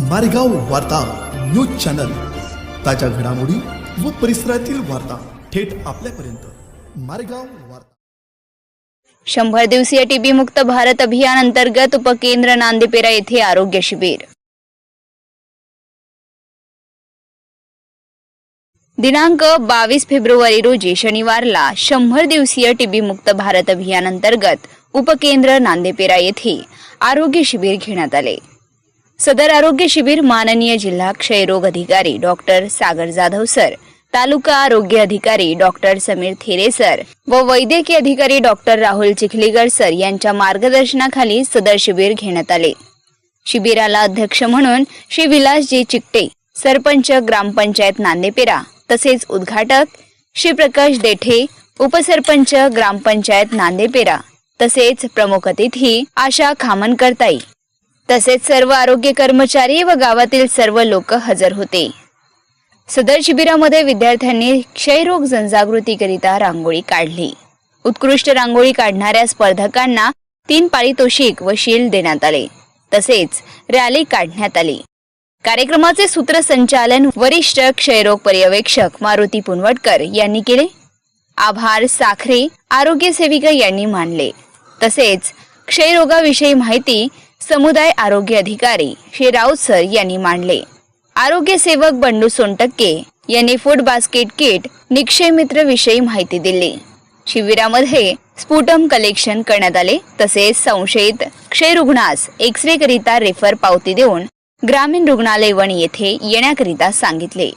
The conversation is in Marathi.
मारेगाव वार्ता न्यूज चॅनल. ताज्या घडामोडी व परिसरातील वार्ता थेट आपल्यापर्यंत. मारेगाव वार्ता. शंभर दिवसीय टीबी मुक्त भारत अभियान अंतर्गत उपकेंद्र नांदेपेरा येथे आरोग्य शिबिर. दिनांक बावीस फेब्रुवारी रोजी शनिवारला शंभर दिवसीय टीबी मुक्त भारत अभियान अंतर्गत उपकेंद्र नांदेपेरा येथे आरोग्य शिबिर घेण्यात आले. सदर आरोग्य शिबिर माननीय जिल्हा क्षयरोग अधिकारी डॉक्टर सागर जाधव सर तालुका आरोग्य अधिकारी डॉक्टर समीर थेरे सर व वैद्यकीय अधिकारी डॉक्टर राहुल चिखलीगर सर यांच्या मार्गदर्शनाखाली सदर शिबिर घेण्यात आले. शिबिराला अध्यक्ष म्हणून श्री विलासजी चिकटे सरपंच ग्रामपंचायत नांदेपेरा तसेच उद्घाटक श्री प्रकाश देठे उपसरपंच ग्रामपंचायत नांदेपेरा तसेच प्रमुख अतिथी आशा खामनकरताई तसेच सर्व आरोग्य कर्मचारी व गावातील सर्व लोक हजर होते. सदर शिबिरामध्ये विद्यार्थ्यांनी क्षयरोग जनजागृतीकरिता रांगोळी काढली. उत्कृष्ट रांगोळी काढणाऱ्या स्पर्धकांना तीन पारितोषिक व शील्ड देण्यात आले. तसेच रॅली काढण्यात आली. कार्यक्रमाचे सूत्रसंचालन वरिष्ठ क्षयरोग पर्यवेक्षक मारुती पुनवटकर यांनी केले. आभार साखरे आरोग्य सेविका यांनी मानले. तसेच क्षयरोगाविषयी माहिती समुदाय आरोग्य अधिकारी श्री राऊत सर यांनी मांडले. आरोग्य सेवक बंडू सोनटक्के यांनी फूड बास्केट किट निक्षय मित्र विषयी माहिती दिली. शिबिरामध्ये स्फुटम कलेक्शन करण्यात आले तसेच संशयित क्षयरुग्णास एक्स रे करिता रेफर पावती देऊन ग्रामीण रुग्णालय वणी येथे येण्याकरिता सांगितले.